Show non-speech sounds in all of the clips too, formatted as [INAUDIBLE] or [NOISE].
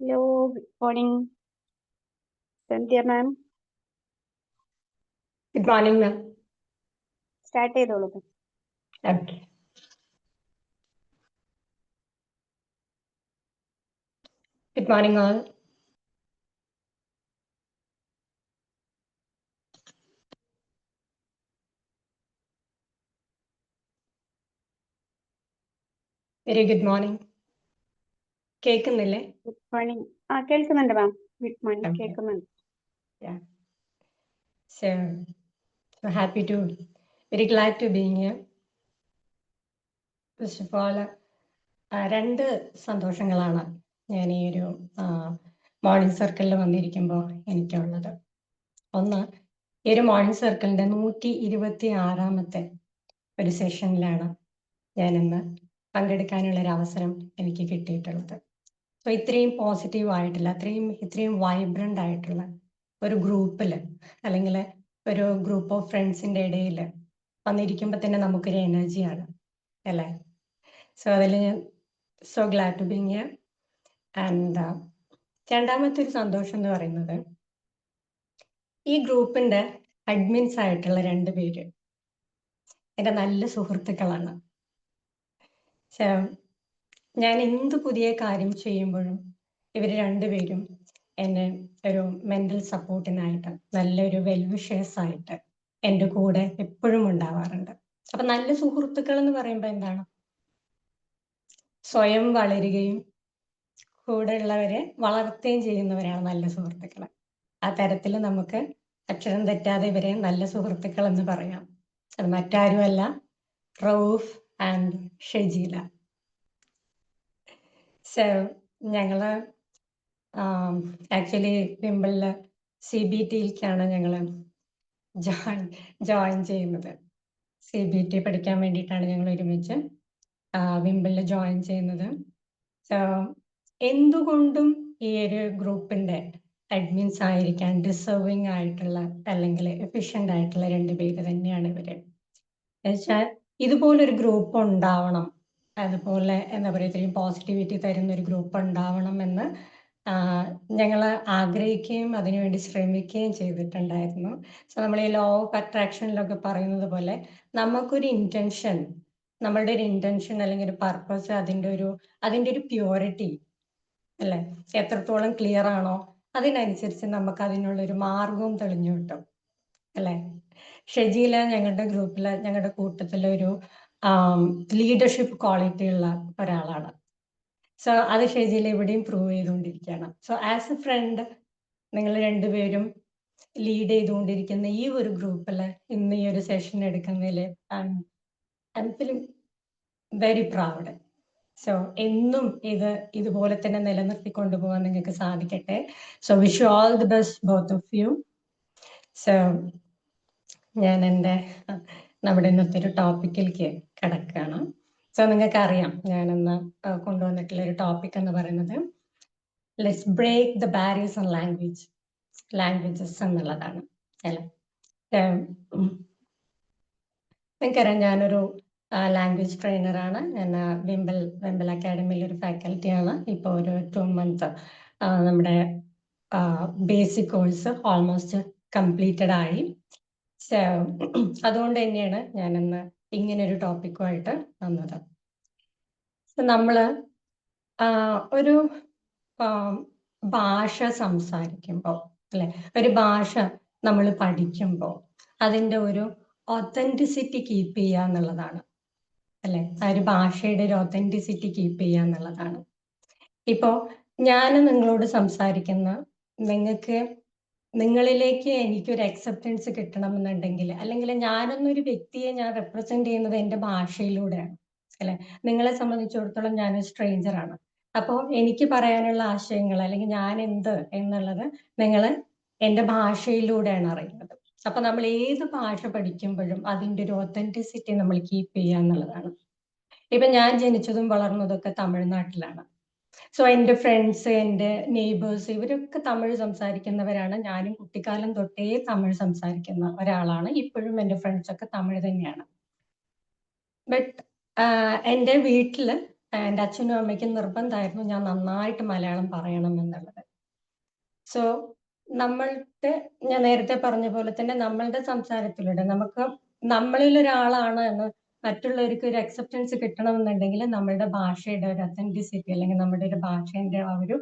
Hello, good morning. Cynthia ma'am, good morning ma'am start ചെയ്തോളൂ ma'am. Okay good morning all very good morning കേൾക്കുന്നില്ലേ good morning ആ കേൾക്കുന്നുണ്ട് മാം. Good morning. കേൾക്കുന്നുണ്ട്. So to to, very glad to being here. First of രണ്ട് സന്തോഷങ്ങളാണ് ഞാൻ ഈ ഒരു മോർണിംഗ് സർക്കിളിൽ വന്നിരിക്കുമ്പോൾ എനിക്കുള്ളത്. ഒന്ന് ഈ ഒരു മോർണിംഗ് സർക്കിളിന്റെ നൂറ്റി ഇരുപത്തി ആറാമത്തെ ഒരു സെഷനിലാണ് ഞാനിന്ന് പങ്കെടുക്കാനുള്ള ഒരു അവസരം എനിക്ക് കിട്ടിയിട്ടുള്ളത്. സോ ഇത്രയും പോസിറ്റീവ് ആയിട്ടുള്ള അത്രയും ഇത്രയും വൈബ്രന്റ് ആയിട്ടുള്ള ഒരു ഗ്രൂപ്പിൽ അല്ലെങ്കിൽ ഒരു ഗ്രൂപ്പ് ഓഫ് ഫ്രണ്ട്സിന്റെ ഇടയിൽ വന്നിരിക്കുമ്പോൾ തന്നെ നമുക്കൊരു എനർജിയാണ് അല്ലേ? സോ അതിൽ ഞാൻ so glad to being and രണ്ടാമത്തെ ഒരു സന്തോഷം എന്ന് പറയുന്നത് ഈ ഗ്രൂപ്പിന്റെ അഡ്മിൻസ് ആയിട്ടുള്ള രണ്ട് പേര് എന്റെ നല്ല സുഹൃത്തുക്കളാണ്. ഞാൻ എന്ത് പുതിയ കാര്യം ചെയ്യുമ്പോഴും ഇവർ രണ്ടുപേരും എന്നെ ഒരു മെന്റൽ സപ്പോർട്ടിനായിട്ട് നല്ലൊരു വെൽവിഷേഴ്സ് ആയിട്ട് എന്റെ കൂടെ എപ്പോഴും ഉണ്ടാവാറുണ്ട്. അപ്പൊ നല്ല സുഹൃത്തുക്കൾ എന്ന് പറയുമ്പോൾ എന്താണ്? സ്വയം വളരുകയും കൂടെ ഉള്ളവരെ വളർത്തുകയും ചെയ്യുന്നവരാണ് നല്ല സുഹൃത്തുക്കൾ ആ തരത്തിൽ നമുക്ക് അക്ഷരം തെറ്റാതെ ഇവരെ നല്ല സുഹൃത്തുക്കൾ എന്ന് പറയാം. അത് മറ്റാരുമല്ല റൌഫ് ആൻഡ് ഷെജീല. സോ ഞങ്ങൾ ആക്ച്വലി പിമ്പിളിൽ സി ബി ടിയിലേക്കാണ് ഞങ്ങൾ ജോയിൻ ജോയിൻ ചെയ്യുന്നത്. സി ബി ടി പഠിക്കാൻ വേണ്ടിയിട്ടാണ് ഞങ്ങൾ ഒരുമിച്ച് വിമ്പിളിൽ ജോയിൻ ചെയ്യുന്നത്. സോ എന്തുകൊണ്ടും ഈ ഒരു ഗ്രൂപ്പിന്റെ അഡ്മിൻസ് ആയിരിക്കാൻ ഡിസേർവിങ് ആയിട്ടുള്ള അല്ലെങ്കിൽ എഫിഷ്യന്റ് ആയിട്ടുള്ള രണ്ട് പേര് തന്നെയാണ് ഇവർ. എന്നുവെച്ചാൽ ഇതുപോലൊരു ഗ്രൂപ്പ് ഉണ്ടാവണം. അതുപോലെ എന്താ പറയുക ഇത്രയും പോസിറ്റിവിറ്റി തരുന്ന ഒരു ഗ്രൂപ്പ് ഉണ്ടാവണം എന്ന് ഞങ്ങൾ ആഗ്രഹിക്കുകയും അതിനുവേണ്ടി ശ്രമിക്കുകയും ചെയ്തിട്ടുണ്ടായിരുന്നു. സോ നമ്മൾ ഈ ലോ ഓഫ് അട്രാക്ഷനിലൊക്കെ പറയുന്നത് പോലെ നമുക്കൊരു ഇന്റൻഷൻ നമ്മളുടെ ഒരു ഇന്റൻഷൻ അല്ലെങ്കിൽ ഒരു പർപ്പസ് അതിന്റെ ഒരു അതിന്റെ ഒരു പ്യൂരിറ്റി അല്ലെ? എത്രത്തോളം ക്ലിയർ ആണോ അതിനനുസരിച്ച് നമുക്ക് അതിനുള്ള ഒരു മാർഗവും തെളിഞ്ഞു കിട്ടും അല്ലെ? ഷെജീല ഞങ്ങളുടെ ഗ്രൂപ്പിലെ ഞങ്ങളുടെ കൂട്ടത്തിലെ ഒരു ലീഡർഷിപ്പ് ക്വാളിറ്റി ഉള്ള ഒരാളാണ്. സോ അത് ഷെജീല എവിടെയും പ്രൂവ് ചെയ്തുകൊണ്ടിരിക്കുകയാണ്. സോ ആസ് എ ഫ്രണ്ട് നിങ്ങൾ രണ്ടുപേരും ലീഡ് ചെയ്തുകൊണ്ടിരിക്കുന്ന ഈ ഒരു ഗ്രൂപ്പിൽ ഇന്ന് ഈ ഒരു സെഷൻ എടുക്കുന്നതിൽ I feeling very proud so എന്നും ഇത് ഇതുപോലെ തന്നെ നിലനിർത്തിക്കൊണ്ടു പോകാൻ നിങ്ങൾക്ക് സാധിക്കട്ടെ. So wish all the best both of you so ഞാൻ എന്റെ നമ്മുടെ ഇന്നത്തെ ഒരു ടോപ്പിക്കിലേക്ക് കിടക്കുകയാണ്. സോ നിങ്ങൾക്ക് അറിയാം ഞാൻ ഇന്ന് കൊണ്ടുവന്നിട്ടുള്ള ഒരു ടോപ്പിക് എന്ന് പറയുന്നത് let's break the barriers on language languages എന്നുള്ളതാണ് അല്ലേ? നിങ്ങൾക്കറിയാം ഞാനൊരു ലാംഗ്വേജ് ട്രെയിനറാണ്. ഞാൻ വിംബൽ വെമ്പൽ അക്കാഡമിയിൽ ഒരു ഫാക്കൽറ്റിയാണ്. ഇപ്പോൾ ഒരു ടു മന്ത് നമ്മുടെ ബേസിക് കോഴ്സ് ഓൾമോസ്റ്റ് കംപ്ലീറ്റഡ് ആയി [CLEARS THROAT] അതുകൊണ്ട് തന്നെയാണ് ഞാൻ ഇന്ന് ഇങ്ങനെ ഒരു ടോപ്പിക്കുമായിട്ട് വന്നത് നമ്മൾ ഒരു ഭാഷ സംസാരിക്കുമ്പോൾ അല്ലെ? ഒരു ഭാഷ നമ്മൾ പഠിക്കുമ്പോൾ അതിന്റെ ഒരു ഒത്തന്റിസിറ്റി കീപ്പ് ചെയ്യുക എന്നുള്ളതാണ്. അല്ലെ? ആ ഒരു ഭാഷയുടെ ഒരു ഒത്തന്റിസിറ്റി കീപ്പ് ചെയ്യുക എന്നുള്ളതാണ്. ഇപ്പോൾ ഞാൻ നിങ്ങളോട് സംസാരിക്കുന്ന നിങ്ങൾക്ക് നിങ്ങളിലേക്ക് എനിക്കൊരു അക്സെപ്റ്റൻസ് കിട്ടണം എന്നുണ്ടെങ്കിൽ അല്ലെങ്കിൽ ഞാനൊന്നൊരു വ്യക്തിയെ ഞാൻ റെപ്രസെന്റ് ചെയ്യുന്നത് എന്റെ ഭാഷയിലൂടെയാണ് അല്ലെ? നിങ്ങളെ സംബന്ധിച്ചിടത്തോളം ഞാനൊരു സ്ട്രേഞ്ചർ ആണ്. അപ്പോൾ എനിക്ക് പറയാനുള്ള ആശയങ്ങൾ അല്ലെങ്കിൽ ഞാൻ എന്ത് എന്നുള്ളത് നിങ്ങൾ എന്റെ ഭാഷയിലൂടെയാണ് അറിയുന്നത്. അപ്പൊ നമ്മൾ ഏത് ഭാഷ പഠിക്കുമ്പോഴും അതിന്റെ ഒരു ഒത്തന്റിസിറ്റി നമ്മൾ കീപ്പ് ചെയ്യുക എന്നുള്ളതാണ്. ഇപ്പൊ ഞാൻ ജനിച്ചതും വളർന്നതൊക്കെ തമിഴ്നാട്ടിലാണ്. സോ എന്റെ ഫ്രണ്ട്സ് എന്റെ നെയ്ബേഴ്സ് ഇവരൊക്കെ തമിഴ് സംസാരിക്കുന്നവരാണ്. ഞാനും കുട്ടിക്കാലം തൊട്ടേ തമിഴ് സംസാരിക്കുന്ന ഒരാളാണ്. ഇപ്പോഴും എന്റെ ഫ്രണ്ട്സ് ഒക്കെ തമിഴ് തന്നെയാണ്. ബട്ട് എന്റെ വീട്ടിൽ എന്റെ അച്ഛനും അമ്മയ്ക്കും നിർബന്ധമായിരുന്നു ഞാൻ നന്നായിട്ട് മലയാളം പറയണം എന്നുള്ളത്. സോ നമ്മളുടെ ഞാൻ നേരത്തെ പറഞ്ഞ പോലെ തന്നെ നമ്മളുടെ സംസാരത്തിലൂടെ നമുക്ക് നമ്മളിൽ ഒരാളാണ് എന്ന് മറ്റുള്ളവർക്ക് ഒരു അക്സെപ്റ്റൻസ് കിട്ടണമെന്നുണ്ടെങ്കിൽ നമ്മളുടെ ഭാഷയുടെ ഒരു അത്തന്റിസിറ്റി അല്ലെങ്കിൽ നമ്മുടെ ഒരു ഭാഷേന്റെ ആ ഒരു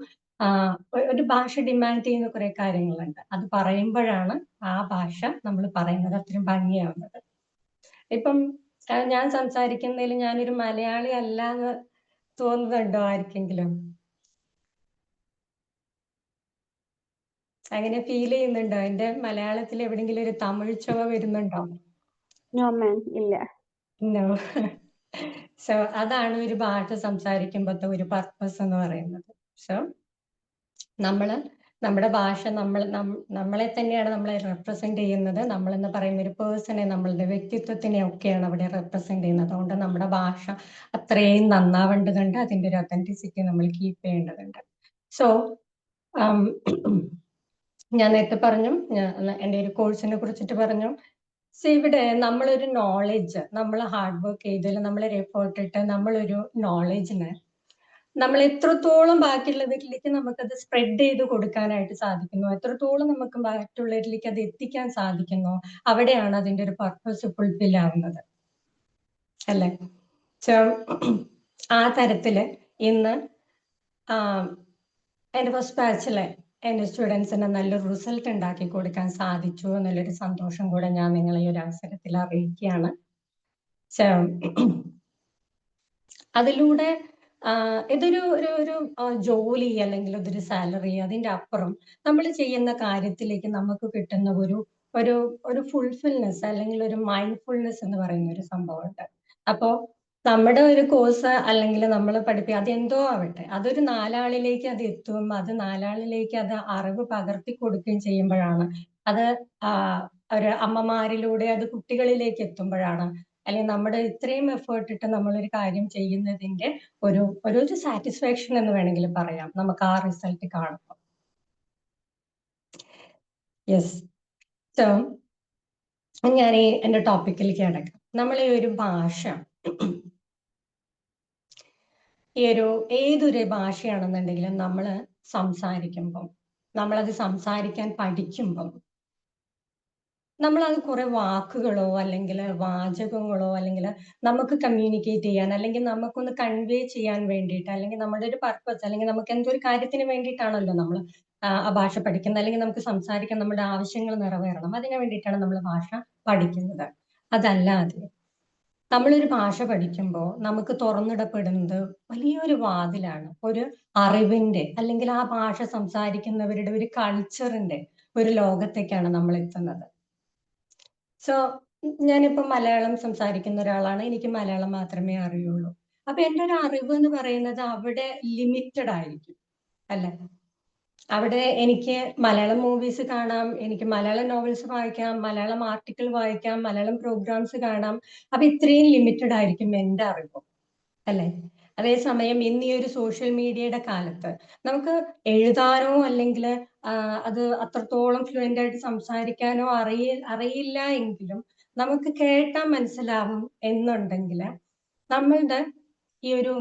ഒരു ഭാഷ ഡിമാൻഡ് ചെയ്യുന്ന കുറെ കാര്യങ്ങളുണ്ട്. അത് പറയുമ്പോഴാണ് ആ ഭാഷ നമ്മൾ പറയുന്നത് അത്രയും ഭംഗിയാവുന്നത്. ഇപ്പം ഞാൻ സംസാരിക്കുന്നതിൽ ഞാനൊരു മലയാളി അല്ല എന്ന് തോന്നുന്നുണ്ടോ ആർക്കെങ്കിലും? അങ്ങനെ ഫീൽ ചെയ്യുന്നുണ്ടോ? എന്റെ മലയാളത്തിൽ എവിടെങ്കിലും ഒരു തമിഴ് ചുവ വരുന്നുണ്ടോ? ഇല്ല. സോ [LAUGHS] അതാണ് ഒരു ഭാഷ സംസാരിക്കുമ്പോഴത്തെ ഒരു പർപ്പസ് എന്ന് പറയുന്നത്. സോ നമ്മൾ നമ്മുടെ ഭാഷ നമ്മൾ നമ്മളെ തന്നെയാണ് നമ്മളെ റെപ്രസെന്റ് ചെയ്യുന്നത്. നമ്മൾ എന്ന് പറയുന്ന ഒരു പേഴ്സണെ നമ്മളുടെ വ്യക്തിത്വത്തിനെ ഒക്കെയാണ് അവിടെ റെപ്രസെന്റ് ചെയ്യുന്നത്. അതുകൊണ്ട് നമ്മുടെ ഭാഷ അത്രയും നന്നാവേണ്ടതുണ്ട് അതിന്റെ ഒരു ഒത്തന്റിസിറ്റി നമ്മൾ കീപ്പ് ചെയ്യേണ്ടതുണ്ട്. സോ [CLEARS THROAT] ഞാൻ നേരത്തെ പറഞ്ഞു ഞാൻ എന്റെ ഒരു കോഴ്സിനെ കുറിച്ചിട്ട് പറഞ്ഞു. സോ ഇവിടെ നമ്മളൊരു നോളജ് നമ്മൾ ഹാർഡ് വർക്ക് ചെയ്തതിൽ നമ്മൾ എഫേർട്ട് ഇട്ട് നമ്മളൊരു നോളജിന് നമ്മൾ എത്രത്തോളം ബാക്കിയുള്ളവരിലേക്ക് നമുക്കത് സ്പ്രെഡ് ചെയ്ത് കൊടുക്കാനായിട്ട് സാധിക്കുന്നു എത്രത്തോളം നമുക്ക് മറ്റുള്ളവരിലേക്ക് അത് എത്തിക്കാൻ സാധിക്കുന്നു അവിടെയാണ് അതിന്റെ ഒരു പർപ്പസ് ഫുൾഫിൽ ആവുന്നത്. അല്ലെ? ആ തരത്തിൽ ഇന്ന് എന്റെ ഫസ്റ്റ് ബാച്ചിലെ എന്റെ സ്റ്റുഡൻസിന് നല്ലൊരു റിസൾട്ട് ഉണ്ടാക്കി കൊടുക്കാൻ സാധിച്ചു എന്നുള്ളൊരു സന്തോഷം കൂടെ ഞാൻ നിങ്ങളെ ഈ ഒരു അവസരത്തിൽ അറിയിക്കുകയാണ്. അതിലൂടെ ഇതൊരു ഒരു ഒരു ജോലി അല്ലെങ്കിൽ ഇതൊരു സാലറി അതിന്റെ അപ്പുറം നമ്മൾ ചെയ്യുന്ന കാര്യത്തിലേക്ക് നമുക്ക് കിട്ടുന്ന ഒരു ഒരു ഒരു ഫുൾഫിൽനെസ് അല്ലെങ്കിൽ ഒരു മൈൻഡ്ഫുൾനെസ് എന്ന് പറയുന്ന ഒരു സംഭവമുണ്ട്. അപ്പോ നമ്മുടെ ഒരു കോഴ്സ് അല്ലെങ്കിൽ നമ്മൾ പഠിപ്പി അതെന്തോ ആവട്ടെ അതൊരു നാലാളിലേക്ക് അത് എത്തും അത് നാലാളിലേക്ക് അത് അറിവ് പകർത്തി കൊടുക്കുകയും ചെയ്യുമ്പോഴാണ്. അത് ഒരു അമ്മമാരിലൂടെ അത് കുട്ടികളിലേക്ക് എത്തുമ്പോഴാണ്. അല്ലെങ്കിൽ നമ്മുടെ ഇത്രയും എഫേർട്ട് ഇട്ട് നമ്മളൊരു കാര്യം ചെയ്യുന്നതിന്റെ ഒരു ഒരു സാറ്റിസ്ഫാക്ഷൻ എന്ന് വേണമെങ്കിൽ പറയാം. നമുക്ക് ആ റിസൾട്ട് കാണുമ്പോൾ യെസ് സോ ഞാൻ ഈ എന്റെ ടോപ്പിക്കിലേക്ക് കിടക്കാം. നമ്മൾ ഒരു ഭാഷ ഈ ഒരു ഏതൊരു ഭാഷയാണെന്നുണ്ടെങ്കിലും നമ്മൾ സംസാരിക്കുമ്പം നമ്മളത് സംസാരിക്കാൻ പഠിക്കുമ്പം നമ്മളത് കുറെ വാക്കുകളോ അല്ലെങ്കിൽ വാചകങ്ങളോ അല്ലെങ്കിൽ നമുക്ക് കമ്മ്യൂണിക്കേറ്റ് ചെയ്യാൻ അല്ലെങ്കിൽ നമുക്കൊന്ന് കൺവേ ചെയ്യാൻ വേണ്ടിയിട്ട് അല്ലെങ്കിൽ നമ്മുടെ ഒരു പർപ്പസ് അല്ലെങ്കിൽ നമുക്ക് എന്തോ ഒരു കാര്യത്തിന് വേണ്ടിയിട്ടാണല്ലോ നമ്മൾ ആ ഭാഷ പഠിക്കുന്നത് അല്ലെങ്കിൽ നമുക്ക് സംസാരിക്കാൻ നമ്മുടെ ആവശ്യങ്ങൾ നിറവേറണം. അതിനു വേണ്ടിയിട്ടാണ് നമ്മൾ ഭാഷ പഠിക്കുന്നത്. അതല്ലാതെ നമ്മളൊരു ഭാഷ പഠിക്കുമ്പോൾ നമുക്ക് തുറന്നിടപ്പെടുന്നത് വലിയൊരു വാതിലാണ്. ഒരു അറിവിന്റെ അല്ലെങ്കിൽ ആ ഭാഷ സംസാരിക്കുന്നവരുടെ ഒരു കൾച്ചറിന്റെ ഒരു ലോകത്തേക്കാണ് നമ്മൾ എത്തുന്നത് സോ ഞാനിപ്പോ മലയാളം സംസാരിക്കുന്ന ഒരാളാണ്. എനിക്ക് മലയാളം മാത്രമേ അറിയുള്ളൂ. അപ്പൊ എന്റെ ഒരു അറിവ് എന്ന് പറയുന്നത് അവിടെ ലിമിറ്റഡ് ആയിരിക്കും. അല്ലെ? അവിടെ എനിക്ക് മലയാളം മൂവീസ് കാണാം എനിക്ക് മലയാളം നോവൽസ് വായിക്കാം മലയാളം ആർട്ടിക്കിൾ വായിക്കാം മലയാളം പ്രോഗ്രാംസ് കാണാം. അപ്പൊ ഇത്രയും ലിമിറ്റഡ് ആയിരിക്കും എന്റെ അറിവ്. അല്ലെ? അതേസമയം ഇന്ന് ഈ ഒരു സോഷ്യൽ മീഡിയയുടെ കാലത്ത് നമുക്ക് എഴുതാനോ അല്ലെങ്കിൽ അത് അത്രത്തോളം ഫ്ലുവന്റ് ആയിട്ട് സംസാരിക്കാനോ അറിയ അറിയില്ല എങ്കിലും നമുക്ക് കേട്ടാൽ മനസ്സിലാവും എന്നുണ്ടെങ്കിൽ നമ്മളുടെ ഈ ഒരു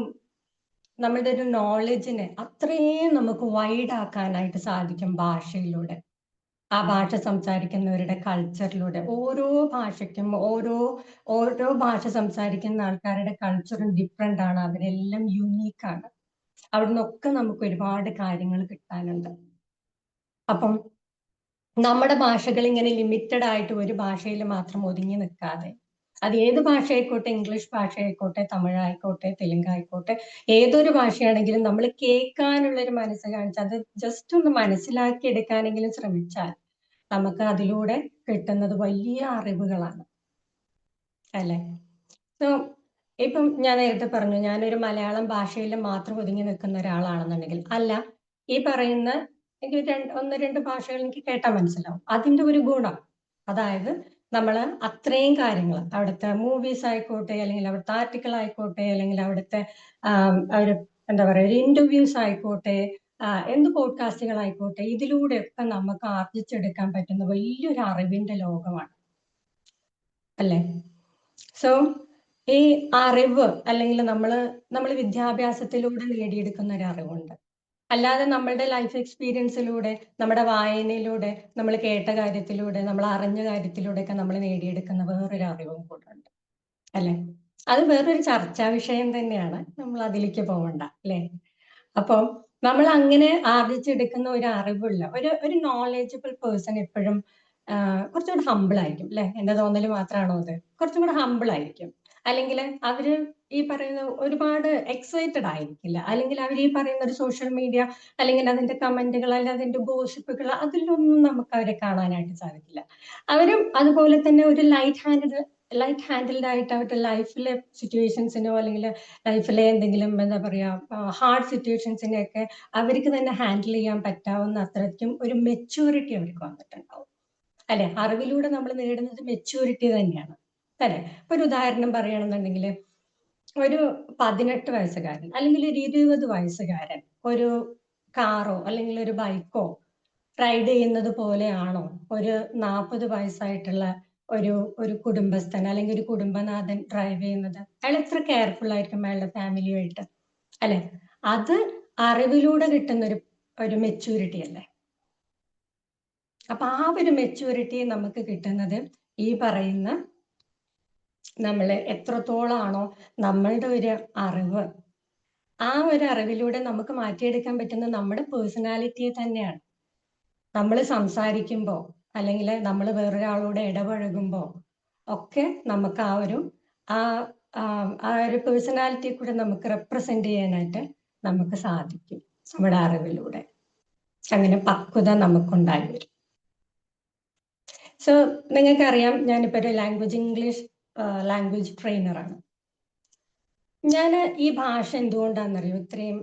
നമ്മളുടെ ഒരു നോളജിനെ അത്രയും നമുക്ക് വൈഡ് ആക്കാനായിട്ട് സാധിക്കും ഭാഷയിലൂടെ. ആ ഭാഷ സംസാരിക്കുന്നവരുടെ കൾച്ചറിലൂടെ ഓരോ ഭാഷയ്ക്കും ഓരോ ഓരോ ഭാഷ സംസാരിക്കുന്ന ആൾക്കാരുടെ കൾച്ചറും ഡിഫറെന്റ് ആണ്. അവരെല്ലാം യുണീക്കാണ് ആണ്. അവിടെ നിന്നൊക്കെ നമുക്ക് ഒരുപാട് കാര്യങ്ങൾ കിട്ടാനുണ്ട്. അപ്പം നമ്മുടെ ഭാഷകൾ ഇങ്ങനെ ലിമിറ്റഡ് ആയിട്ട് ഒരു ഭാഷയിൽ മാത്രം ഒതുങ്ങി നിൽക്കാതെ അത് ഏത് ഭാഷയായിക്കോട്ടെ ഇംഗ്ലീഷ് ഭാഷയായിക്കോട്ടെ തമിഴ് തെലുങ്കായിക്കോട്ടെ ഏതൊരു ഭാഷയാണെങ്കിലും നമ്മൾ കേൾക്കാനുള്ള ഒരു മനസ്സ് കാണിച്ചാൽ അത് ജസ്റ്റ് ഒന്ന് മനസ്സിലാക്കി എടുക്കാനെങ്കിലും ശ്രമിച്ചാൽ നമുക്ക് അതിലൂടെ കിട്ടുന്നത് വലിയ അറിവുകളാണ്. അല്ലെ? സോ ഇപ്പം ഞാൻ നേരത്തെ പറഞ്ഞു ഞാനൊരു മലയാളം ഭാഷയിൽ മാത്രം ഒതുങ്ങി നിൽക്കുന്ന ഒരാളാണെന്നുണ്ടെങ്കിൽ അല്ല ഈ പറയുന്ന എനിക്ക് രണ്ട് ഒന്ന് രണ്ട് ഭാഷകൾ എനിക്ക് കേട്ടാൽ മനസ്സിലാവും. അതിന്റെ ഒരു ഗുണം അതായത് നമ്മൾ അത്രയും കാര്യങ്ങൾ അവിടുത്തെ മൂവീസ് ആയിക്കോട്ടെ അല്ലെങ്കിൽ അവിടുത്തെ ആർട്ടിക്കിൾ ആയിക്കോട്ടെ അല്ലെങ്കിൽ അവിടുത്തെ ഒരു എന്താ പറയുക ഒരു ഇന്റർവ്യൂസ് ആയിക്കോട്ടെ എന്ത് പോഡ്കാസ്റ്റുകൾ ആയിക്കോട്ടെ ഇതിലൂടെയൊക്കെ നമുക്ക് ആർജിച്ചെടുക്കാൻ പറ്റുന്ന വലിയൊരു അറിവിന്റെ ലോകമാണ്. അല്ലേ? സോ ഈ അറിവ് അല്ലെങ്കിൽ നമ്മൾ നമ്മൾ വിദ്യാഭ്യാസത്തിലൂടെ നേടിയെടുക്കുന്ന ഒരു അറിവുണ്ട്. അല്ലാതെ നമ്മളുടെ ലൈഫ് എക്സ്പീരിയൻസിലൂടെ നമ്മുടെ വായനയിലൂടെ നമ്മൾ കേട്ട കാര്യത്തിലൂടെ നമ്മൾ അറിഞ്ഞ കാര്യത്തിലൂടെ ഒക്കെ നമ്മൾ നേടിയെടുക്കുന്ന വേറൊരു അറിവും കൂടെ ഉണ്ട്. അല്ലെ? അത് വേറൊരു ചർച്ചാ വിഷയം തന്നെയാണ്. നമ്മൾ അതിലേക്ക് പോകണ്ട അല്ലെ? അപ്പം നമ്മൾ അങ്ങനെ ആർജിച്ചെടുക്കുന്ന ഒരു അറിവുള്ള ഒരു ഒരു നോളജബിൾ പേഴ്സൺ എപ്പോഴും കുറച്ചുകൂടെ ഹമ്പിൾ ആയിരിക്കും. അല്ലെ? എന്റെ തോന്നൽ മാത്രമാണോ അത്? കുറച്ചും കൂടെ ഹമ്പിൾ ആയിരിക്കും. അല്ലെങ്കിൽ അവർ ഈ പറയുന്ന ഒരുപാട് എക്സൈറ്റഡ് ആയിരിക്കില്ല. അല്ലെങ്കിൽ അവർ ഈ പറയുന്ന ഒരു സോഷ്യൽ മീഡിയ അല്ലെങ്കിൽ അതിന്റെ കമന്റുകൾ അല്ലെങ്കിൽ അതിന്റെ ഗോസിപ്പുകൾ അതിലൊന്നും നമുക്ക് അവരെ കാണാനായിട്ട് സാധിക്കില്ല. അവരും അതുപോലെ തന്നെ ഒരു ലൈറ്റ് ഹാൻഡ് ലൈറ്റ് ഹാൻഡിൽഡ് ആയിട്ട് അവരുടെ ലൈഫിലെ സിറ്റുവേഷൻസിനോ അല്ലെങ്കിൽ ലൈഫിലെ എന്തെങ്കിലും എന്താ പറയാ ഹാർഡ് സിറ്റുവേഷൻസിനെയൊക്കെ അവർക്ക് തന്നെ ഹാൻഡിൽ ചെയ്യാൻ പറ്റാവുന്ന അത്രയ്ക്കും ഒരു മെച്യൂരിറ്റി അവർക്ക് വന്നിട്ടുണ്ടാവും. അല്ലെ? അറിവിലൂടെ നമ്മൾ നേടുന്നത് മെച്യൂരിറ്റി തന്നെയാണ്. അല്ലെ ഇപ്പൊ ഒരു ഉദാഹരണം പറയുകയാണെന്നുണ്ടെങ്കിൽ ഒരു പതിനെട്ട് വയസ്സുകാരൻ അല്ലെങ്കിൽ ഒരു ഇരുപത് വയസ്സുകാരൻ ഒരു കാറോ അല്ലെങ്കിൽ ഒരു ബൈക്കോ റൈഡ് ചെയ്യുന്നത് പോലെയാണോ ഒരു നാൽപ്പത് വയസ്സായിട്ടുള്ള ഒരു ഒരു കുടുംബസ്ഥൻ അല്ലെങ്കിൽ ഒരു കുടുംബനാഥൻ ഡ്രൈവ് ചെയ്യുന്നത്? അയാൾ എത്ര കെയർഫുൾ ആയിരിക്കും അയാളുടെ ഫാമിലിയുമായിട്ട് അല്ലെ? അത് അറിവിലൂടെ കിട്ടുന്ന ഒരു ഒരു മെച്യൂരിറ്റി അല്ലേ? അപ്പൊ ആ ഒരു മെച്യൂരിറ്റി നമുക്ക് കിട്ടുന്നത് ഈ പറയുന്ന നമ്മൾ എത്രത്തോളാണോ നമ്മളുടെ ഒരു അറിവ്. ആ ഒരു അറിവിലൂടെ നമുക്ക് മാറ്റിയെടുക്കാൻ പറ്റുന്ന നമ്മുടെ പേഴ്സണാലിറ്റിയെ തന്നെയാണ്. നമ്മൾ സംസാരിക്കുമ്പോൾ അല്ലെങ്കിൽ നമ്മൾ വേറൊരാളോട് ഇടപഴകുമ്പോൾ ഒക്കെ നമുക്ക് ആ ഒരു ആ ആ ഒരു പേഴ്സണാലിറ്റിയെ കൂടെ നമുക്ക് റെപ്രസെന്റ് ചെയ്യാനായിട്ട് നമുക്ക് സാധിക്കും നമ്മുടെ അറിവിലൂടെ. അങ്ങനെ പക്വത നമുക്കുണ്ടായി വരും. സോ നിങ്ങൾക്കറിയാം ഞാനിപ്പോൾ ഒരു ലാംഗ്വേജ് ഇംഗ്ലീഷ് ലാംഗ്വേജ് ട്രെയിനറാണ് ഞാൻ ഈ ഭാഷ എന്തുകൊണ്ടാണെന്നറിയോ? ഇത്രയും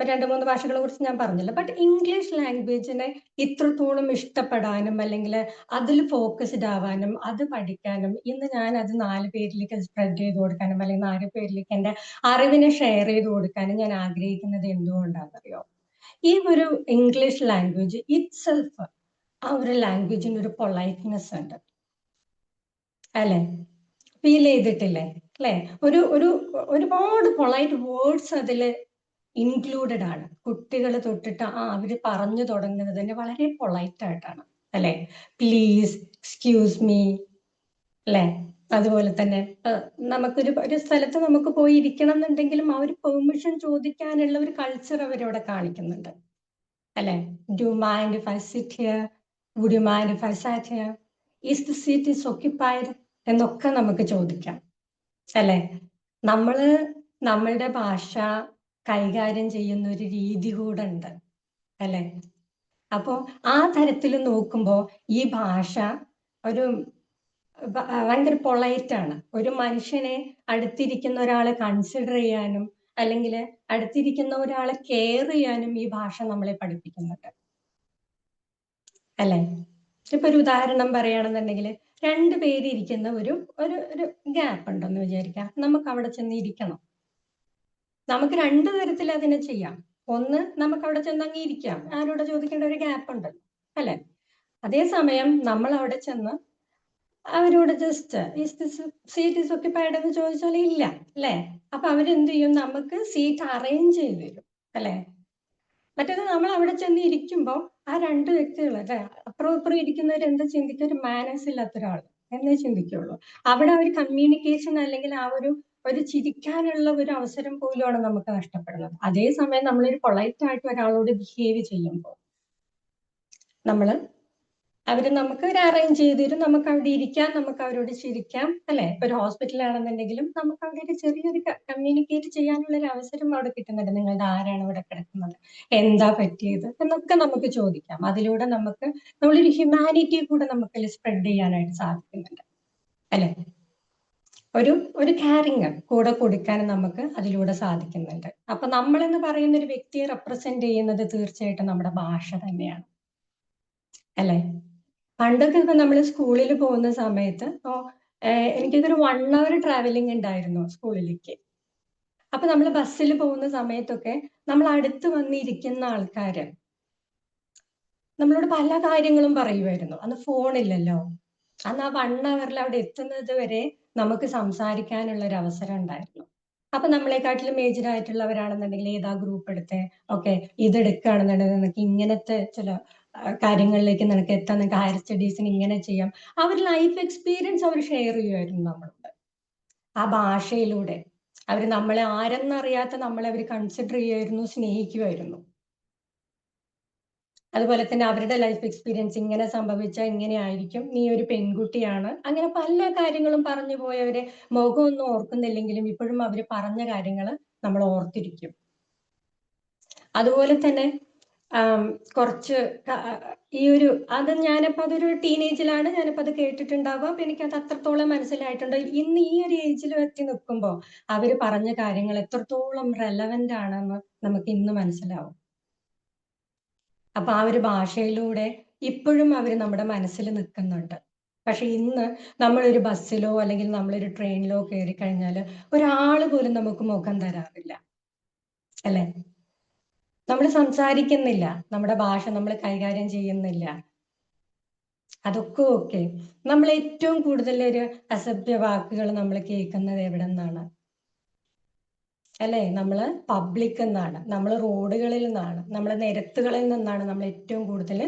ഇപ്പൊ രണ്ട് മൂന്ന് ഭാഷകളെ കുറിച്ച് ഞാൻ പറഞ്ഞില്ല. ബട്ട് ഇംഗ്ലീഷ് ലാംഗ്വേജിനെ ഇത്രത്തോളം ഇഷ്ടപ്പെടാനും അല്ലെങ്കിൽ അതിൽ ഫോക്കസ്ഡ് ആവാനും അത് പഠിക്കാനും ഇന്ന് ഞാൻ അത് നാല് പേരിലേക്ക് സ്പ്രെഡ് ചെയ്ത് കൊടുക്കാനും അല്ലെങ്കിൽ നാല് പേരിലേക്ക് എന്റെ അറിവിനെ ഷെയർ ചെയ്ത് കൊടുക്കാനും ഞാൻ ആഗ്രഹിക്കുന്നത് എന്തുകൊണ്ടാണെന്നറിയോ? ഈ ഒരു ഇംഗ്ലീഷ് ലാംഗ്വേജ് ഇറ്റ് സെൽഫ് ആ ഒരു ലാംഗ്വേജിന് ഒരു പൊളൈറ്റ്നെസ് ഉണ്ട്. അല്ലെ? ഫീൽ ചെയ്തിട്ടില്ലേ? അല്ലെ? ഒരു ഒരു ഒരുപാട് പൊളൈറ്റ് വേർഡ്സ് അതിൽ ഇൻക്ലൂഡഡ് ആണ്. കുട്ടികൾ തൊട്ടിട്ട് ആ അവർ പറഞ്ഞു തുടങ്ങുന്നത് തന്നെ വളരെ പൊളൈറ്റ് ആയിട്ടാണ്. അല്ലെ? പ്ലീസ് എക്സ്ക്യൂസ് മീ അല്ലെ? അതുപോലെ തന്നെ നമുക്കൊരു ഒരു സ്ഥലത്ത് നമുക്ക് പോയി ഇരിക്കണം എന്നുണ്ടെങ്കിലും ആ ഒരു പെർമിഷൻ ചോദിക്കാനുള്ള ഒരു കൾച്ചർ അവരവിടെ കാണിക്കുന്നുണ്ട്. അല്ലെ? Do mind if I sit here would you mind if I here is the seat is occupied എന്നൊക്കെ നമുക്ക് ചോദിക്കാം. അല്ലെ? നമ്മൾ നമ്മളുടെ ഭാഷ കൈകാര്യം ചെയ്യുന്ന ഒരു രീതി കൂടെ ഉണ്ട്. അല്ലെ? അപ്പോ ആ തരത്തിൽ നോക്കുമ്പോൾ ഈ ഭാഷ ഒരു ഭയങ്കര പൊളൈറ്റ് ആണ്. ഒരു മനുഷ്യനെ അടുത്തിരിക്കുന്ന ഒരാളെ കൺസിഡർ ചെയ്യാനും അല്ലെങ്കിൽ അടുത്തിരിക്കുന്ന ഒരാളെ കെയർ ചെയ്യാനും ഈ ഭാഷ നമ്മളെ പഠിപ്പിക്കുന്നുണ്ട്. അല്ലെ? ഇപ്പൊ ഒരു ഉദാഹരണം പറയുകയാണെന്നുണ്ടെങ്കിൽ രണ്ട് പേര് ഇരിക്കുന്ന ഒരു ഒരു ഒരു ഗ്യാപ്പ് ഉണ്ടെന്ന് വിചാരിക്കാം. നമുക്ക് അവിടെ ചെന്ന് ഇരിക്കണം. നമുക്ക് രണ്ട് തരത്തിൽ അതിനെ ചെയ്യാം. ഒന്ന് നമുക്ക് അവിടെ ചെന്ന് അങ്ങ് ഇരിക്കാം. ആരോട് ചോദിക്കേണ്ട? ഒരു ഗ്യാപ്പ് ഉണ്ട്. അല്ലെ? അതേസമയം നമ്മൾ അവിടെ ചെന്ന് അവരോട് ജസ്റ്റ് സീറ്റ് ഇസ് ഒക്യുപ്പൈഡ് എന്ന് ചോദിച്ചാൽ ഇല്ല. അല്ലെ? അപ്പൊ അവരെന്ത് ചെയ്യും? നമുക്ക് സീറ്റ് അറേഞ്ച് ചെയ്ത് തരും. അല്ലെ? മറ്റേത് നമ്മൾ അവിടെ ചെന്ന് ഇരിക്കുമ്പോൾ ആ രണ്ട് വ്യക്തികൾ അല്ലെ? അപ്പുറം ഇപ്പുറം ഇരിക്കുന്നവർ എന്താ ചിന്തിക്കുക? ഒരു മാനേഴ്സ് ഇല്ലാത്ത ഒരാൾ എന്നേ ചിന്തിക്കുള്ളൂ. അവിടെ ഒരു കമ്മ്യൂണിക്കേഷൻ അല്ലെങ്കിൽ ആ ഒരു ഒരു ചിരിക്കാനുള്ള ഒരു അവസരം പോലുമാണ് നമുക്ക് നഷ്ടപ്പെടുന്നത്. അതേസമയം നമ്മളൊരു പൊളൈറ്റ് ആയിട്ട് ഒരാളോട് ബിഹേവ് ചെയ്യുമ്പോൾ നമ്മൾ അവർ നമുക്ക് ഒരു അറേഞ്ച് ചെയ്ത് തരും. നമുക്ക് അവിടെ ഇരിക്കാം നമുക്ക് അവരോട് ചിരിക്കാം അല്ലെ? ഇപ്പൊ ഒരു ഹോസ്പിറ്റലാണെന്നുണ്ടെങ്കിലും നമുക്ക് അവിടെ ഒരു ചെറിയൊരു കമ്മ്യൂണിക്കേറ്റ് ചെയ്യാനുള്ള ഒരു അവസരം അവിടെ കിട്ടുന്നുണ്ട്. നിങ്ങളുടെ ആരാണ് ഇവിടെ കിടക്കുന്നത്? എന്താ പറ്റിയത്? എന്നൊക്കെ നമുക്ക് ചോദിക്കാം. അതിലൂടെ നമുക്ക് നമ്മളൊരു ഹ്യൂമാനിറ്റി കൂടെ നമുക്ക് സ്പ്രെഡ് ചെയ്യാനായിട്ട് സാധിക്കുന്നുണ്ട്. അല്ലെ? ഒരു ഒരു കാരിങ് കൂടെ കൊടുക്കാൻ നമുക്ക് അതിലൂടെ സാധിക്കുന്നുണ്ട്. അപ്പൊ നമ്മൾ എന്ന് പറയുന്ന ഒരു വ്യക്തിയെ റെപ്രസെന്റ് ചെയ്യുന്നത് തീർച്ചയായിട്ടും നമ്മുടെ ഭാഷ തന്നെയാണ്. അല്ലെ? പണ്ടൊക്കെ ഇപ്പൊ നമ്മൾ സ്കൂളിൽ പോകുന്ന സമയത്ത് എനിക്കിതൊരു വൺ അവർ ട്രാവലിംഗ് ഉണ്ടായിരുന്നു സ്കൂളിലേക്ക്. അപ്പൊ നമ്മൾ ബസ്സിൽ പോകുന്ന സമയത്തൊക്കെ നമ്മൾ അടുത്ത് വന്നിരിക്കുന്ന ആൾക്കാര് നമ്മളോട് പല കാര്യങ്ങളും പറയുമായിരുന്നു അന്ന് ഫോണില്ലല്ലോ അന്ന് ആ വൺ അവറിൽ അവിടെ എത്തുന്നത് വരെ നമുക്ക് സംസാരിക്കാനുള്ള ഒരു അവസരം ഉണ്ടായിരുന്നു. അപ്പൊ നമ്മളെക്കാട്ടിലും മേജർ ആയിട്ടുള്ളവരാണെന്നുണ്ടെങ്കിൽ ഏതാ ഗ്രൂപ്പ് എടുത്തേ? ഓക്കെ ഇത് എടുക്കുകയാണെന്നുണ്ടെങ്കിൽ നിനക്ക് ഇങ്ങനത്തെ ചില കാര്യങ്ങളിലേക്ക് നിനക്ക് എത്താൻ നിനക്ക് ഹയർ സ്റ്റഡീസിന് ഇങ്ങനെ ചെയ്യാം. അവർ ലൈഫ് എക്സ്പീരിയൻസ് അവർ ഷെയർ ചെയ്യുമായിരുന്നു നമ്മളോട്. ആ ഭാഷയിലൂടെ അവർ നമ്മളെ ആരെന്നറിയാത്ത നമ്മളെ അവർ കൺസിഡർ ചെയ്യുമായിരുന്നു സ്നേഹിക്കുമായിരുന്നു. അതുപോലെ തന്നെ അവരുടെ ലൈഫ് എക്സ്പീരിയൻസ് ഇങ്ങനെ സംഭവിച്ച ഇങ്ങനെ ആയിരിക്കും. നീ ഒരു പെൺകുട്ടിയാണ്. അങ്ങനെ പല കാര്യങ്ങളും പറഞ്ഞു പോയവരെ മുഖമൊന്നും ഓർക്കുന്നില്ലെങ്കിലും ഇപ്പോഴും അവർ പറഞ്ഞ കാര്യങ്ങൾ നമ്മൾ ഓർത്തിരിക്കും. അതുപോലെ തന്നെ കുറച്ച് ഈ ഒരു അത് ഞാനിപ്പോ അതൊരു ടീനേജിലാണ് ഞാനിപ്പോ അത് കേട്ടിട്ടുണ്ടാവുക അപ്പൊ എനിക്കത് അത്രത്തോളം മനസ്സിലായിട്ടുണ്ട്. ഇന്ന് ഈ ഒരു ഏജിൽ എത്തി നിൽക്കുമ്പോൾ അവർ പറഞ്ഞ കാര്യങ്ങൾ എത്രത്തോളം റെലവെന്റ് ആണെന്ന് നമുക്ക് ഇന്ന് മനസ്സിലാവും. അപ്പൊ ആ ഒരു ഭാഷയിലൂടെ ഇപ്പോഴും അവർ നമ്മുടെ മനസ്സിൽ നിൽക്കുന്നുണ്ട് പക്ഷെ ഇന്ന് നമ്മളൊരു ബസ്സിലോ അല്ലെങ്കിൽ നമ്മളൊരു ട്രെയിനിലോ കയറി കഴിഞ്ഞാൽ ഒരാൾ പോലും നമുക്ക് മുഖം തരാറില്ല. അല്ലെ? നമ്മൾ സംസാരിക്കുന്നില്ല. നമ്മുടെ ഭാഷ നമ്മൾ കൈകാര്യം ചെയ്യുന്നില്ല. അതൊക്കെ ഓക്കെ നമ്മൾ ഏറ്റവും കൂടുതൽ ഒരു അസഭ്യ വാക്കുകൾ നമ്മൾ കേൾക്കുന്നത് എവിടെ നിന്നാണ് അല്ലെ? നമ്മൾ പബ്ലിക് എന്നാണ് നമ്മൾ റോഡുകളിൽ നിന്നാണ്. നമ്മൾ നിരത്തുകളിൽ നിന്നാണ് നമ്മൾ ഏറ്റവും കൂടുതൽ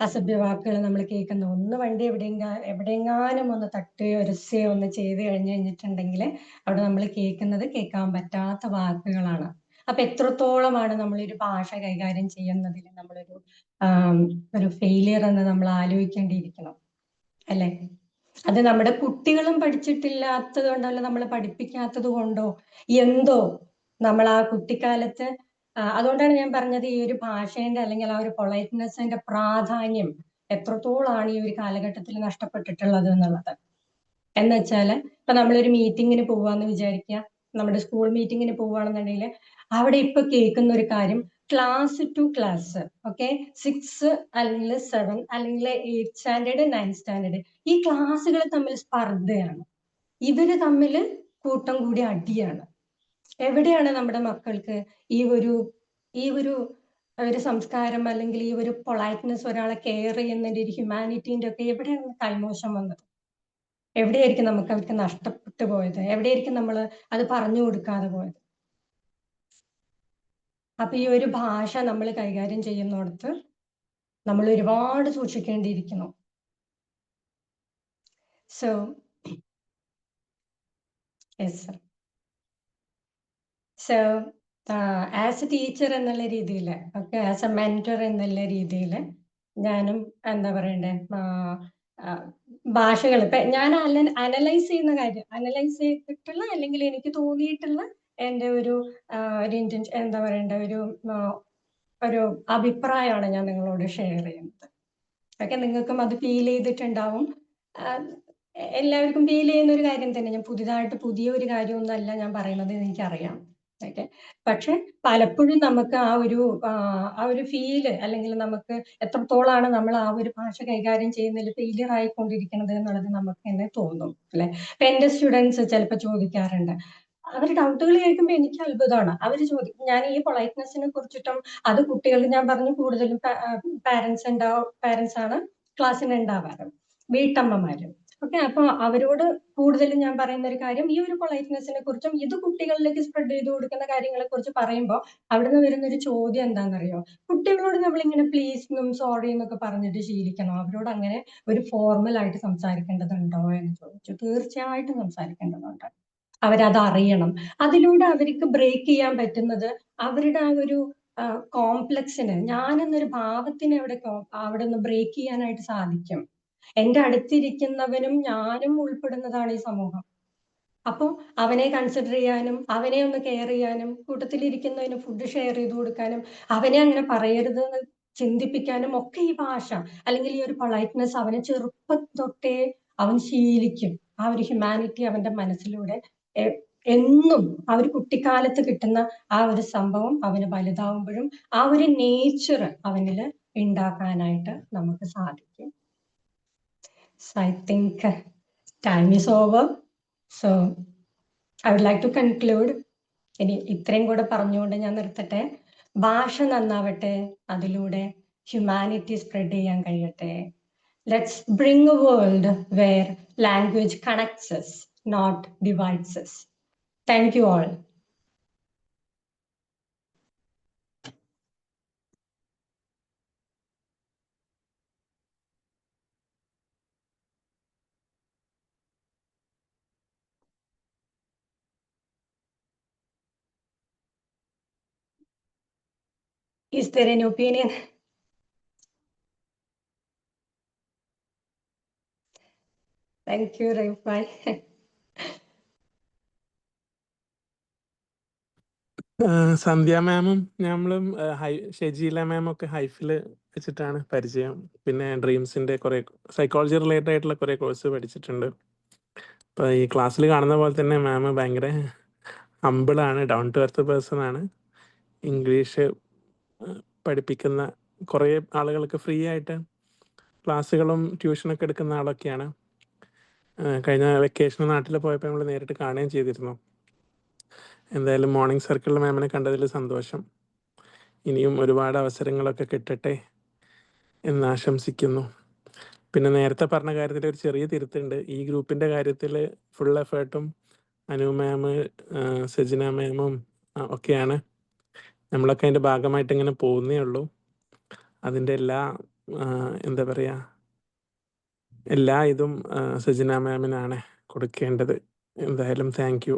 അസഭ്യ വാക്കുകൾ നമ്മൾ കേൾക്കുന്നത്. ഒന്ന് വണ്ടി എവിടെയെങ്കാ എവിടെയെങ്ങാനും ഒന്ന് തട്ടുകയോ ഒരസ്യോ ഒന്ന് ചെയ്ത് കഴിഞ്ഞു കഴിഞ്ഞിട്ടുണ്ടെങ്കിൽ അവിടെ നമ്മൾ കേൾക്കുന്നത് കേൾക്കാൻ പറ്റാത്ത വാക്കുകളാണ്. അപ്പൊ എത്രത്തോളമാണ് നമ്മളൊരു ഭാഷ കൈകാര്യം ചെയ്യുന്നതിൽ നമ്മളൊരു ഒരു ഫെയിലിയർ എന്ന് നമ്മൾ ആലോചിക്കേണ്ടിയിരിക്കണം അല്ലെ? അത് നമ്മുടെ കുട്ടികളും പഠിച്ചിട്ടില്ലാത്തത് കൊണ്ടല്ല നമ്മൾ പഠിപ്പിക്കാത്തത് കൊണ്ടോ എന്തോ നമ്മൾ ആ കുട്ടിക്കാലത്ത് അതുകൊണ്ടാണ് ഞാൻ പറഞ്ഞത് ഈ ഒരു ഭാഷേന്റെ അല്ലെങ്കിൽ ആ ഒരു പൊളൈറ്റ്നെസ്സിന്റെ പ്രാധാന്യം എത്രത്തോളാണ് ഈ ഒരു കാലഘട്ടത്തിൽ നഷ്ടപ്പെട്ടിട്ടുള്ളത് എന്നുള്ളത്. എന്ന് വെച്ചാൽ ഇപ്പൊ നമ്മളൊരു മീറ്റിങ്ങിന് പോവാന്ന് വിചാരിക്കുക നമ്മുടെ സ്കൂൾ മീറ്റിങ്ങിന് പോവുകയാണെന്നുണ്ടെങ്കിൽ അവിടെ ഇപ്പൊ കേൾക്കുന്ന ഒരു കാര്യം class two class okay six അല്ലെങ്കിൽ സെവൻ അല്ലെങ്കിൽ എയ്റ്റ് സ്റ്റാൻഡേർഡ് നയൻ സ്റ്റാൻഡേർഡ് ഈ ക്ലാസ്സുകൾ തമ്മിൽ സ്പർദ്ധയാണ്. ഇവർ തമ്മിൽ കൂട്ടം കൂടി അടിയാണ്. എവിടെയാണ് നമ്മുടെ മക്കൾക്ക് ഈ ഒരു ഈ ഒരു ഒരു സംസ്കാരം അല്ലെങ്കിൽ ഈ ഒരു പൊളൈറ്റ്നെസ് ഒരാളെ കെയർ ചെയ്യുന്നതിന്റെ ഒരു ഹ്യൂമാനിറ്റീന്റെ ഒക്കെ എവിടെയാണ് കൈമോശം വന്നത്? എവിടെയായിരിക്കും നമുക്ക് അവർക്ക് നഷ്ടപ്പെട്ടു പോയത്? എവിടെയായിരിക്കും നമ്മൾ അത് പറഞ്ഞു കൊടുക്കാതെ പോയത്? അപ്പൊ ഈ ഒരു ഭാഷ നമ്മൾ കൈകാര്യം ചെയ്യുന്നിടത്ത് നമ്മൾ ഒരുപാട് സൂക്ഷിക്കേണ്ടിയിരിക്കുന്നു. So yes sir so as a teacher എന്നുള്ള രീതിയിൽ ഓക്കെ ആസ് എ മെന്റർ എന്നുള്ള രീതിയിൽ ഞാനും എന്താ പറയണ്ടേ ഭാഷകൾ ഇപ്പൊ ഞാൻ അനലൈസ് ചെയ്യുന്ന കാര്യം അനലൈസ് ചെയ്തിട്ടുള്ള അല്ലെങ്കിൽ എനിക്ക് തോന്നിയിട്ടുള്ള എന്റെ ഒരു ഒരു ഇന്റൻഷൻ എന്താ പറയണ്ട ഒരു ഒരു അഭിപ്രായമാണ് ഞാൻ നിങ്ങളോട് ഷെയർ ചെയ്യുന്നത്. ഓക്കെ നിങ്ങൾക്കും അത് ഫീൽ ചെയ്തിട്ടുണ്ടാവും. എല്ലാവർക്കും ഫീൽ ചെയ്യുന്ന ഒരു കാര്യം തന്നെ. ഞാൻ പുതിയതായിട്ട് പുതിയ ഒരു കാര്യമൊന്നുമല്ല ഞാൻ പറയുന്നത് എനിക്കറിയാം. ഓക്കെ. പക്ഷെ പലപ്പോഴും നമുക്ക് ആ ഒരു ആ, ഒരു ഫീൽ അല്ലെങ്കിൽ നമുക്ക് എത്രത്തോളാണ് നമ്മൾ ആ ഒരു ഭാഷ കൈകാര്യം ചെയ്യുന്നതിൽ ഫെയിലിയർ ആയിക്കൊണ്ടിരിക്കുന്നത് എന്നുള്ളത് നമുക്ക് തന്നെ തോന്നും അല്ലെ? ഇപ്പൊ എന്റെ സ്റ്റുഡൻസ് ചിലപ്പോൾ ചോദിക്കാറുണ്ട് അവർ ഡൗട്ടുകൾ കേൾക്കുമ്പോൾ എനിക്ക് അത്ഭുതമാണ്. അവർ ചോദിക്കും ഞാൻ ഈ പൊളൈറ്റ്നെസ്സിനെ കുറിച്ചിട്ടും അത് കുട്ടികൾ ഞാൻ പറഞ്ഞു കൂടുതലും പാരന്റ്സ് ഉണ്ടാവും പാരന്റ്സ് ആണ് ക്ലാസ്സിന് ഉണ്ടാവാറ് വീട്ടമ്മമാരും. ഓക്കെ അപ്പൊ അവരോട് കൂടുതലും ഞാൻ പറയുന്ന ഒരു കാര്യം ഈ ഒരു പൊളൈറ്റ്നെസ്സിനെ കുറിച്ചും ഇത് കുട്ടികളിലേക്ക് സ്പ്രെഡ് ചെയ്ത് കൊടുക്കുന്ന കാര്യങ്ങളെ കുറിച്ച് പറയുമ്പോൾ അവിടുന്ന് വരുന്ന ഒരു ചോദ്യം എന്താണെന്നറിയോ? കുട്ടികളോട് നമ്മൾ ഇങ്ങനെ പ്ലീസ് എന്നും സോറി എന്നൊക്കെ പറഞ്ഞിട്ട് ശീലിക്കണോ? അവരോട് അങ്ങനെ ഒരു ഫോർമൽ ആയിട്ട് സംസാരിക്കേണ്ടതുണ്ടോ എന്ന് ചോദിച്ചു. തീർച്ചയായിട്ടും സംസാരിക്കേണ്ടതുണ്ട്. അവരത് അറിയണം. അതിലൂടെ അവർക്ക് ബ്രേക്ക് ചെയ്യാൻ പറ്റുന്നത് അവരുടെ ആ ഒരു കോംപ്ലക്സിന് ഞാൻ എന്നൊരു ഭാവത്തിന് അവിടെ അവിടെ നിന്ന് ബ്രേക്ക് ചെയ്യാനായിട്ട് സാധിക്കും. എന്റെ അടുത്തിരിക്കുന്നവനും ഞാനും ഉൾപ്പെടുന്നതാണ് ഈ സമൂഹം. അപ്പൊ അവനെ കൺസിഡർ ചെയ്യാനും അവനെ ഒന്ന് കെയർ ചെയ്യാനും കൂട്ടത്തിലിരിക്കുന്നതിന് ഫുഡ് ഷെയർ ചെയ്ത് കൊടുക്കാനും അവനെ അങ്ങനെ പറയരുത് എന്ന് ചിന്തിപ്പിക്കാനും ഒക്കെ ഈ ഭാഷ അല്ലെങ്കിൽ ഈ ഒരു പൊളൈറ്റ്നെസ് അവനെ ചെറുപ്പം തൊട്ടേ അവൻ ശീലിക്കും. ആ ഒരു ഹ്യൂമാനിറ്റി അവന്റെ മനസ്സിലൂടെ എന്നും ആ ഒരു കുട്ടിക്കാലത്ത് കിട്ടുന്ന ആ ഒരു സംഭവം അവന് വലുതാവുമ്പോഴും ആ ഒരു നേച്ചർ അവനിൽ ഉണ്ടാക്കാനായിട്ട് നമുക്ക് സാധിക്കും. So I think time is over. So I would like to conclude. ഇനി ഇത്രയും കൂടെ പറഞ്ഞുകൊണ്ട് ഞാൻ നിർത്തട്ടെ ഭാഷ നന്നാവട്ടെ അതിലൂടെ ഹ്യൂമാനിറ്റി സ്പ്രെഡ് ചെയ്യാൻ കഴിയട്ടെ let's bring a world where language connects not divides thank you Thank Is there any opinion? Thank you, Raifai. [LAUGHS] Sandhya മാമും നമ്മളും ഷെജീല മാമും ഒക്കെ ഹൈഫിൽ വെച്ചിട്ടാണ് പരിചയം പിന്നെ ഡ്രീംസിന്റെ കുറെ സൈക്കോളജി റിലേറ്റഡ് ആയിട്ടുള്ള കുറെ കോഴ്സ് പഠിച്ചിട്ടുണ്ട് അപ്പൊ ഈ ക്ലാസ്സിൽ കാണുന്ന പോലെ തന്നെ മാം ഭയങ്കര ഹമ്പിളാണ് ഡൗൺ ടു എർത്ത് പേഴ്സൺ ആണ് ഇംഗ്ലീഷ് പഠിപ്പിക്കുന്ന കുറേ ആളുകൾക്ക് ഫ്രീ ആയിട്ട് ക്ലാസ്സുകളും ട്യൂഷനൊക്കെ എടുക്കുന്ന ആളൊക്കെയാണ്. കഴിഞ്ഞ വെക്കേഷൻ നാട്ടിൽ പോയപ്പോൾ നമ്മൾ നേരിട്ട് കാണുകയും ചെയ്തിരുന്നു. എന്തായാലും മോർണിംഗ് സർക്കിളിൽ മാമിനെ കണ്ടതിൽ സന്തോഷം. ഇനിയും ഒരുപാട് അവസരങ്ങളൊക്കെ കിട്ടട്ടെ എന്ന് ആശംസിക്കുന്നു. പിന്നെ നേരത്തെ പറഞ്ഞ കാര്യത്തിൽ ഒരു ചെറിയ തിരുത്തുണ്ട്. ഈ ഗ്രൂപ്പിന്റെ കാര്യത്തിൽ ഫുൾ എഫേർട്ടും അനു മാം സജിന മാമും ഒക്കെയാണ്. നമ്മളൊക്കെ അതിന്റെ ഭാഗമായിട്ട് ഇങ്ങനെ പോകുന്നേ ഉള്ളൂ. അതിന്റെ എല്ലാ എന്താ പറയാ എല്ലാ ഇതും സജിന മാമിനാണ് കൊടുക്കേണ്ടത്. എന്തായാലും താങ്ക് യു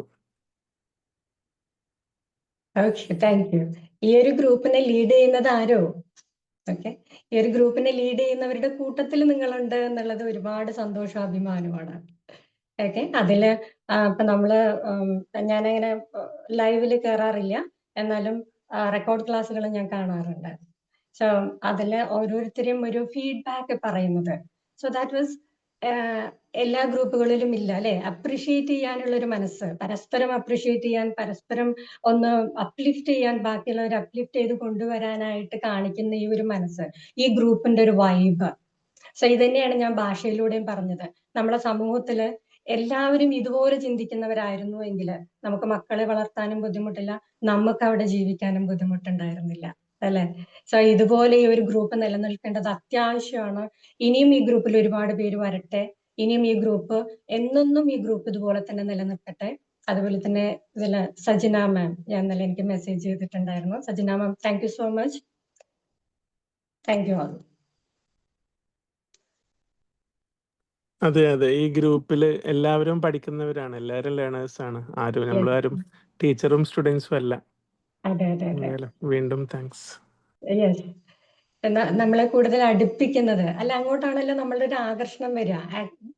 താങ്ക് യു ഈ ഒരു ഗ്രൂപ്പിനെ ലീഡ് ചെയ്യുന്നത് ആരോ? ഓക്കെ ഈ ഒരു ഗ്രൂപ്പിനെ ലീഡ് ചെയ്യുന്നവരുടെ കൂട്ടത്തിൽ നിങ്ങളുണ്ട് എന്നുള്ളത് ഒരുപാട് സന്തോഷം അഭിമാനമാണ്. ഓക്കെ അതിൽ ഇപ്പൊ നമ്മൾ ഞാനങ്ങനെ ലൈവിൽ കയറാറില്ല എന്നാലും റെക്കോർഡ് ക്ലാസ്സുകൾ ഞാൻ കാണാറുണ്ട്. സോ അതിൽ ഓരോരുത്തരും ഒരു ഫീഡ്ബാക്ക് പറയുന്നത്. സോ ദാറ്റ് വാസ് എല്ലാ ഗ്രൂപ്പുകളിലും ഇല്ല അല്ലെ? അപ്രിഷിയേറ്റ് ചെയ്യാനുള്ള ഒരു മനസ്സ്. പരസ്പരം അപ്രിഷിയേറ്റ് ചെയ്യാൻ പരസ്പരം ഒന്ന് അപ്ലിഫ്റ്റ് ചെയ്യാൻ ബാക്കിയുള്ളവർ അപ്ലിഫ്റ്റ് ചെയ്ത് കൊണ്ടുവരാനായിട്ട് കാണിക്കുന്ന ഈ ഒരു മനസ്സ് ഈ ഗ്രൂപ്പിന്റെ ഒരു വൈബ് സോ ഇത് തന്നെയാണ് ഞാൻ ഭാഷയിലൂടെയും പറഞ്ഞത്. നമ്മളെ സമൂഹത്തിൽ എല്ലാവരും ഇതുപോലെ ചിന്തിക്കുന്നവരായിരുന്നു എങ്കിൽ നമുക്ക് മക്കളെ വളർത്താനും ബുദ്ധിമുട്ടില്ല നമുക്ക് അവിടെ ജീവിക്കാനും ബുദ്ധിമുട്ടുണ്ടായിരുന്നില്ല അല്ലെ? സോ ഇതുപോലെ ഈ ഒരു ഗ്രൂപ്പ് നിലനിൽക്കേണ്ടത് അത്യാവശ്യമാണ്. ഇനിയും ഈ ഗ്രൂപ്പിൽ ഒരുപാട് പേര് വരട്ടെ ഇനിയും ഈ ഗ്രൂപ്പ് എന്നെന്നും ഈ ഗ്രൂപ്പ് ഇതുപോലെ തന്നെ നിലനിൽക്കട്ടെ. അതുപോലെ തന്നെ ഇതിൽ സജിന മാം ഞാൻ ഇന്നലെ എനിക്ക് മെസ്സേജ് ചെയ്തിട്ടുണ്ടായിരുന്നു. Sajina ma'am thank you so much thank you all അതെ അതെ. ഈ ഗ്രൂപ്പിൽ എല്ലാവരും പഠിക്കുന്നവരാണ്. എല്ലാവരും ലേണേഴ്സ് ആണ്. ആരും നമ്മളാരും ടീച്ചറും സ്റ്റുഡൻസും അല്ല. അതെ അതെ അതെ. എന്തായാലും വീണ്ടും താങ്ക്സ് യെസ് നമ്മളെ കൂടുതൽ അടുപ്പിക്കുന്നത്. അല്ല അങ്ങോട്ടാണല്ലോ നമ്മളുടെ ഒരു ആകർഷണം വരിക.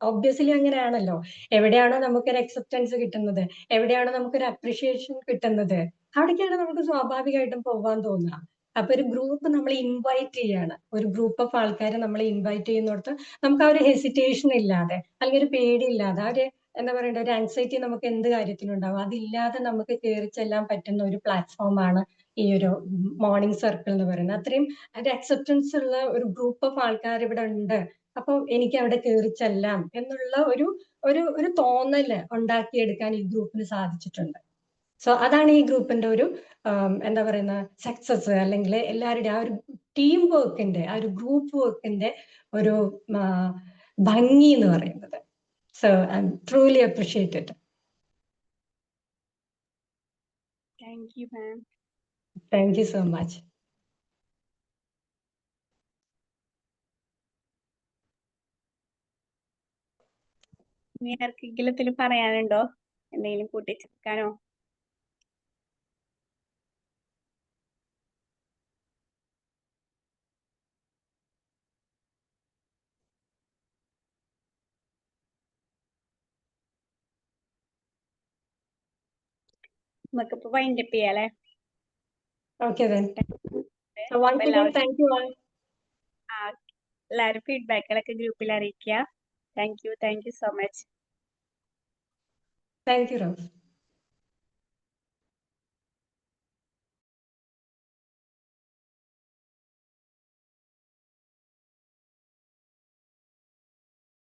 ഒബ്വിയസ്ലി അങ്ങനെയാണല്ലോ. എവിടെയാണോ നമുക്കൊരു അക്സെപ്റ്റൻസ് കിട്ടുന്നത്? എവിടെയാണോ നമുക്കൊരു അപ്രിഷിയേഷൻ കിട്ടുന്നത്? അവിടേക്കാണ് നമുക്ക് സ്വാഭാവികമായിട്ടും പോവാൻ തോന്നുക. അപ്പൊ ഒരു ഗ്രൂപ്പ് നമ്മൾ ഇൻവൈറ്റ് ചെയ്യാണ്. ഒരു ഗ്രൂപ്പ് ഓഫ് ആൾക്കാരെ നമ്മൾ ഇൻവൈറ്റ് ചെയ്യുന്നിടത്ത് നമുക്ക് ആ ഒരു ഹെസിറ്റേഷൻ ഇല്ലാതെ അല്ലെങ്കിൽ ഒരു പേടിയില്ലാതെ ആ ഒരു എന്താ പറയണ്ട ഒരു ആൻസൈറ്റി നമുക്ക് എന്ത് കാര്യത്തിനുണ്ടാവും? അതില്ലാതെ നമുക്ക് കയറി ചെല്ലാൻ പറ്റുന്ന ഒരു പ്ലാറ്റ്ഫോമാണ് ഈ ഒരു മോർണിംഗ് സർക്കിൾ എന്ന് പറയുന്നത്. അത്രയും ഒരു അക്സെപ്റ്റൻസ് ഉള്ള ഒരു ഗ്രൂപ്പ് ഓഫ് ആൾക്കാർ ഇവിടെ ഉണ്ട്. അപ്പൊ എനിക്ക് അവിടെ കയറി ചെല്ലാം എന്നുള്ള ഒരു ഒരു ഒരു തോന്നൽ ഉണ്ടാക്കിയെടുക്കാൻ ഈ ഗ്രൂപ്പിന് സാധിച്ചിട്ടുണ്ട്. സോ അതാണ് ഈ ഗ്രൂപ്പിന്റെ ഒരു എന്താ പറയുന്ന സക്സസ് അല്ലെങ്കിൽ എല്ലാവരുടെ ആ ഒരു ടീം വർക്കിന്റെ ആ ഒരു ഗ്രൂപ്പ് വർക്കിന്റെ ഒരു ഭംഗി എന്ന് പറയുന്നത്. So I truly appreciated thank you ma'am thank you so much ഇനി ആർക്കെങ്കിലും പറയാനുണ്ടോ? എന്തെങ്കിലും കൂട്ടിച്ചേർക്കാനോ? നമുക്കിപ്പോ വൈൻഡപ്പ് ചെയ്യാല്ലേ ഓക്കെ എല്ലാവരും ഫീഡ്ബാക്കുകളൊക്കെ ഗ്രൂപ്പിൽ അറിയിക്കുക. Thank you thank you so much thank you Rose